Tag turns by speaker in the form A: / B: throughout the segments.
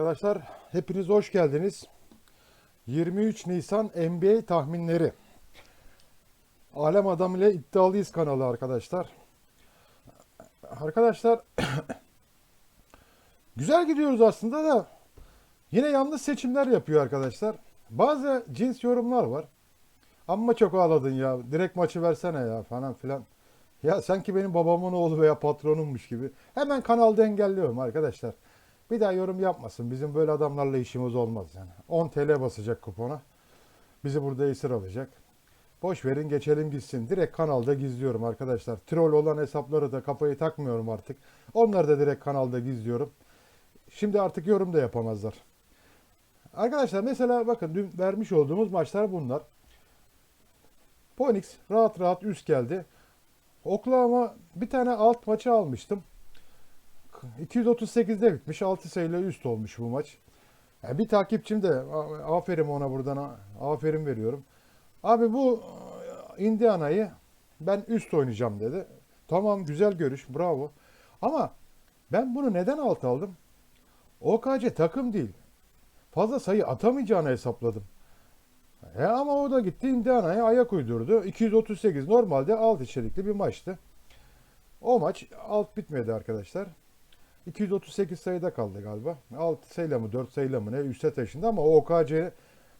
A: Arkadaşlar hepiniz hoş geldiniz. 23 Nisan NBA tahminleri. Alem Adam ile iddialıyız kanalı arkadaşlar. Arkadaşlar güzel gidiyoruz aslında da yine yanlış seçimler yapıyor arkadaşlar. Bazı cins yorumlar var. Amma çok ağladın ya. Direkt maçı versene ya falan filan. Ya sanki benim babamın oğlu veya patronummuş gibi. Hemen kanalda engelliyorum arkadaşlar. Bir daha yorum yapmasın. Bizim böyle adamlarla işimiz olmaz yani. 10 TL basacak kupona. Bizi burada esir alacak. Boş verin geçelim gitsin. Direkt kanalda gizliyorum arkadaşlar. Troll olan hesapları da kafayı takmıyorum artık. Onları da direkt kanalda gizliyorum. Şimdi artık yorum da yapamazlar. Arkadaşlar mesela bakın dün vermiş olduğumuz maçlar bunlar. Phoenix rahat rahat üst geldi. Oklahoma bir tane alt maçı almıştım. 238'de bitmiş. 6 sayıyla üst olmuş bu maç. Yani bir takipçim de aferin ona buradan aferin veriyorum. Abi bu e, Indiana'yı ben üst oynayacağım dedi. Tamam güzel görüş bravo. Ama ben bunu neden alt aldım? OKC takım değil. Fazla sayı atamayacağını hesapladım. E ama o da gitti Indiana'ya ayak uydurdu. 238 normalde alt içerikli bir maçtı. O maç alt bitmedi arkadaşlar. 238 sayıda kaldı galiba. 6 sayıyla mı 4 sayıyla mı ne üste taşındı ama OKC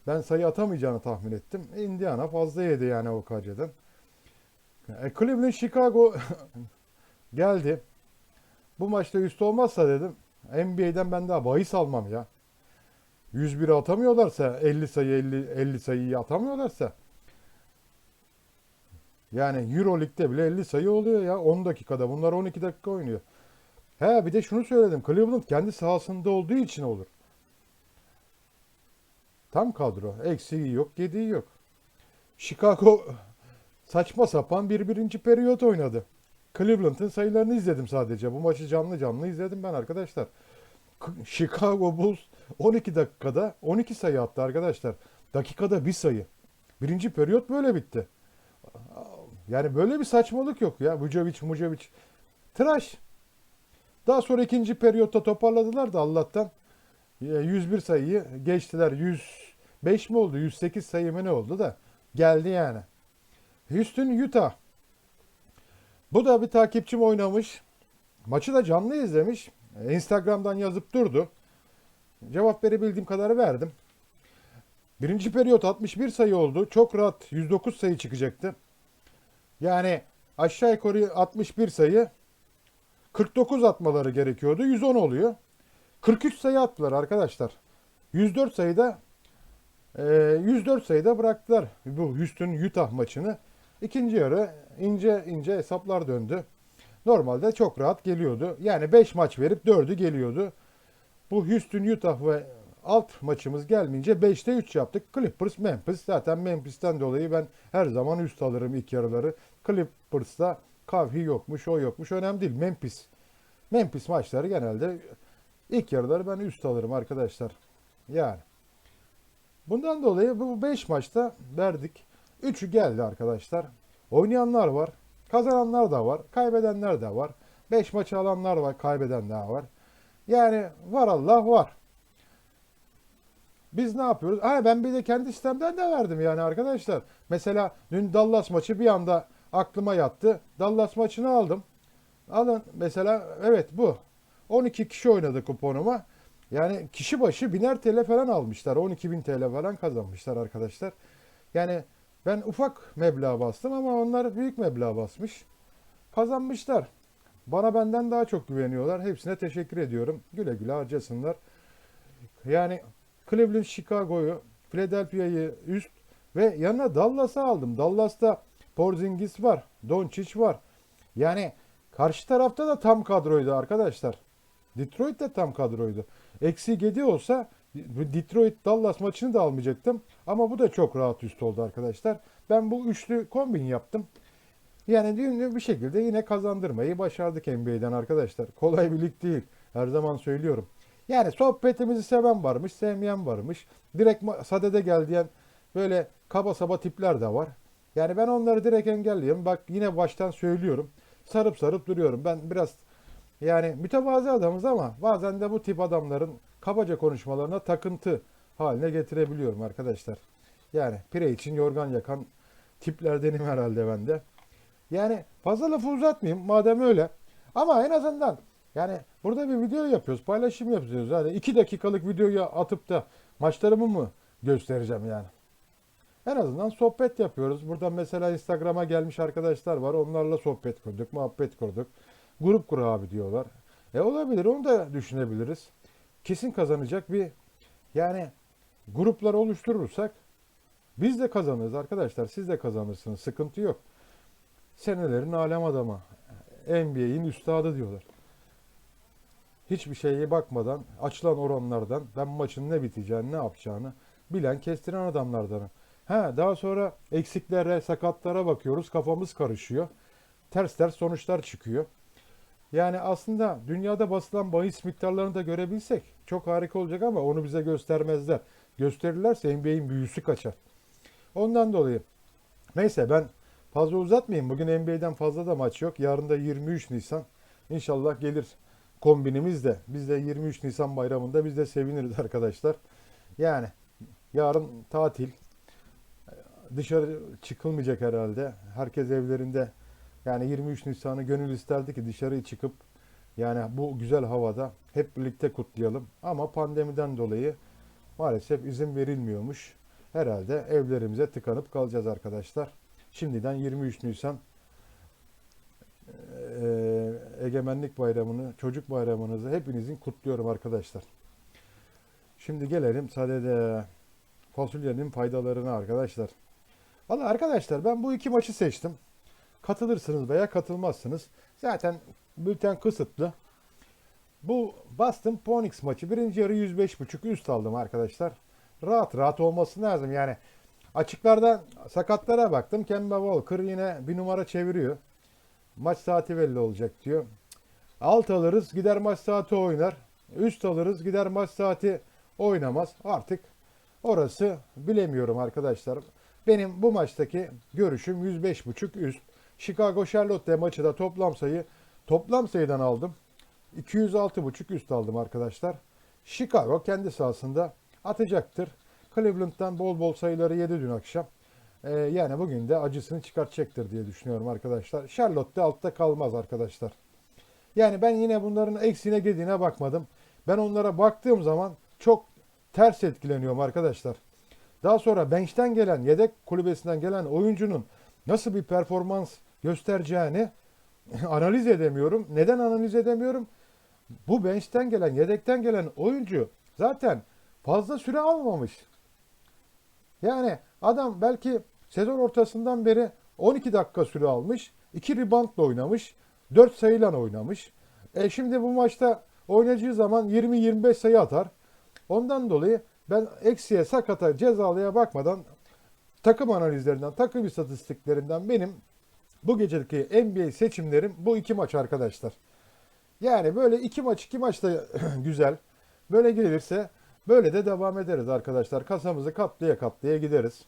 A: ben sayı atamayacağını tahmin ettim. Indiana fazla yedi yani OKC'den. E, Cleveland Chicago geldi. Bu maçta üst olmazsa dedim NBA'den ben daha bahis almam ya. 101 atamıyorlarsa 50 sayı 50 50 sayıyı atamıyorlarsa yani Euroleague'de bile 50 sayı oluyor ya 10 dakikada. Bunlar 12 dakika oynuyor. He bir de şunu söyledim. Cleveland kendi sahasında olduğu için olur. Tam kadro. Eksiği yok, gediği yok. Chicago saçma sapan bir birinci periyot oynadı. Cleveland'ın sayılarını izledim sadece. Bu maçı canlı canlı izledim ben arkadaşlar. Chicago Bulls 12 dakikada 12 sayı attı arkadaşlar. Dakikada bir sayı. Birinci periyot böyle bitti. Yani böyle bir saçmalık yok ya. Vucevic, Mucevic. Tıraş. Daha sonra ikinci periyotta toparladılar da Allah'tan. e, 101 sayıyı geçtiler. 105 mi oldu? 108 sayı mı ne oldu da geldi yani. Houston, Utah. Bu da bir takipçim oynamış. Maçı da canlı izlemiş. E, Instagram'dan yazıp durdu. Cevap verebildiğim kadarı verdim. Birinci periyot 61 sayı oldu. Çok rahat 109 sayı çıkacaktı. Yani aşağı yukarı 61 sayı 49 atmaları gerekiyordu. 110 oluyor. 43 sayı attılar arkadaşlar. 104 sayıda e, 104 sayıda bıraktılar bu Houston Utah maçını. İkinci yarı ince ince hesaplar döndü. Normalde çok rahat geliyordu. Yani 5 maç verip 4'ü geliyordu. Bu Houston Utah ve alt maçımız gelmeyince 5'te 3 yaptık. Clippers Memphis zaten Memphis'ten dolayı ben her zaman üst alırım ilk yarıları. Clippers'ta Kavhi yokmuş, o yokmuş. Önemli değil. Memphis. Memphis maçları genelde ilk yarıları ben üst alırım arkadaşlar. Yani. Bundan dolayı bu 5 maçta verdik. 3'ü geldi arkadaşlar. Oynayanlar var. Kazananlar da var. Kaybedenler de var. 5 maçı alanlar var. Kaybedenler var. Yani var Allah var. Biz ne yapıyoruz? Ha ben bir de kendi sistemden de verdim yani arkadaşlar. Mesela dün Dallas maçı bir anda aklıma yattı. Dallas maçını aldım. Alın mesela evet bu. 12 kişi oynadı kuponuma. Yani kişi başı biner TL falan almışlar. 12 bin TL falan kazanmışlar arkadaşlar. Yani ben ufak meblağ bastım ama onlar büyük meblağ basmış. Kazanmışlar. Bana benden daha çok güveniyorlar. Hepsine teşekkür ediyorum. Güle güle harcasınlar. Yani Cleveland, Chicago'yu, Philadelphia'yı üst ve yanına Dallas'ı aldım. Dallas'ta Porzingis var, Doncic var. Yani karşı tarafta da tam kadroydu arkadaşlar. Detroit de tam kadroydu. Eksi 7 olsa Detroit Dallas maçını da almayacaktım. Ama bu da çok rahat üst oldu arkadaşlar. Ben bu üçlü kombin yaptım. Yani düğünü bir şekilde yine kazandırmayı başardık NBA'den arkadaşlar. Kolay bir lig değil. Her zaman söylüyorum. Yani sohbetimizi seven varmış, sevmeyen varmış. Direkt sadede gel diyen böyle kaba saba tipler de var. Yani ben onları direkt engelliyorum. Bak yine baştan söylüyorum. Sarıp sarıp duruyorum. Ben biraz yani mütevazi adamız ama bazen de bu tip adamların kabaca konuşmalarına takıntı haline getirebiliyorum arkadaşlar. Yani pire için yorgan yakan tiplerdenim herhalde ben de. Yani fazla lafı uzatmayayım madem öyle. Ama en azından yani burada bir video yapıyoruz, paylaşım yapıyoruz. Yani iki dakikalık videoyu atıp da maçlarımı mı göstereceğim yani? En azından sohbet yapıyoruz. Burada mesela Instagram'a gelmiş arkadaşlar var. Onlarla sohbet kurduk, muhabbet kurduk. Grup kur abi diyorlar. E olabilir, onu da düşünebiliriz. Kesin kazanacak bir yani gruplar oluşturursak biz de kazanırız arkadaşlar. Siz de kazanırsınız. Sıkıntı yok. Senelerin alem adamı. NBA'in üstadı diyorlar. Hiçbir şeye bakmadan açılan oranlardan ben maçın ne biteceğini ne yapacağını bilen kestiren adamlardanım. Ha daha sonra eksiklere, sakatlara bakıyoruz. Kafamız karışıyor. Ters ters sonuçlar çıkıyor. Yani aslında dünyada basılan bahis miktarlarını da görebilsek çok harika olacak ama onu bize göstermezler. Gösterirlerse NBA'in büyüsü kaçar. Ondan dolayı neyse ben fazla uzatmayayım. Bugün NBA'den fazla da maç yok. Yarın da 23 Nisan. İnşallah gelir kombinimiz de. Biz de 23 Nisan bayramında biz de seviniriz arkadaşlar. Yani yarın tatil. Dışarı çıkılmayacak herhalde. Herkes evlerinde. Yani 23 Nisan'ı gönül isterdi ki dışarı çıkıp yani bu güzel havada hep birlikte kutlayalım. Ama pandemiden dolayı maalesef izin verilmiyormuş. Herhalde evlerimize tıkanıp kalacağız arkadaşlar. Şimdiden 23 Nisan eee, Egemenlik Bayramı'nı, Çocuk Bayramınızı hepinizin kutluyorum arkadaşlar. Şimdi gelelim sadede fasulyenin faydalarına arkadaşlar. Valla arkadaşlar ben bu iki maçı seçtim. Katılırsınız veya katılmazsınız. Zaten bülten kısıtlı. Bu Boston Phoenix maçı birinci yarı 105.5 üst aldım arkadaşlar. Rahat rahat olması lazım yani. Açıklarda sakatlara baktım. Kemba Walker yine bir numara çeviriyor. Maç saati belli olacak diyor. Alt alırız gider maç saati oynar. Üst alırız gider maç saati oynamaz. Artık orası bilemiyorum arkadaşlar. Benim bu maçtaki görüşüm 105.5 üst. Chicago Charlotte maçı da toplam sayı toplam sayıdan aldım. 206.5 üst aldım arkadaşlar. Chicago kendi sahasında atacaktır. Cleveland'dan bol bol sayıları yedi dün akşam. Ee, yani bugün de acısını çıkartacaktır diye düşünüyorum arkadaşlar. Charlotte de altta kalmaz arkadaşlar. Yani ben yine bunların eksiğine gediğine bakmadım. Ben onlara baktığım zaman çok ters etkileniyorum arkadaşlar. Daha sonra bench'ten gelen, yedek kulübesinden gelen oyuncunun nasıl bir performans göstereceğini analiz edemiyorum. Neden analiz edemiyorum? Bu bench'ten gelen, yedekten gelen oyuncu zaten fazla süre almamış. Yani adam belki sezon ortasından beri 12 dakika süre almış. 2 reboundla oynamış. 4 sayıyla oynamış. E şimdi bu maçta oynayacağı zaman 20-25 sayı atar. Ondan dolayı ben eksiye, sakata, cezalıya bakmadan takım analizlerinden, takım istatistiklerinden benim bu geceki NBA seçimlerim bu iki maç arkadaşlar. Yani böyle iki maç iki maç da güzel. Böyle gelirse böyle de devam ederiz arkadaşlar. Kasamızı katlaya katlaya gideriz.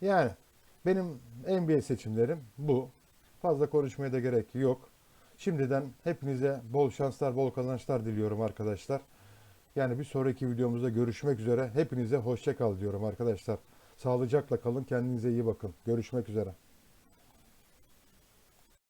A: Yani benim NBA seçimlerim bu. Fazla konuşmaya da gerek yok. Şimdiden hepinize bol şanslar, bol kazançlar diliyorum arkadaşlar. Yani bir sonraki videomuzda görüşmek üzere. Hepinize hoşça kal diyorum arkadaşlar. Sağlıcakla kalın, kendinize iyi bakın. Görüşmek üzere.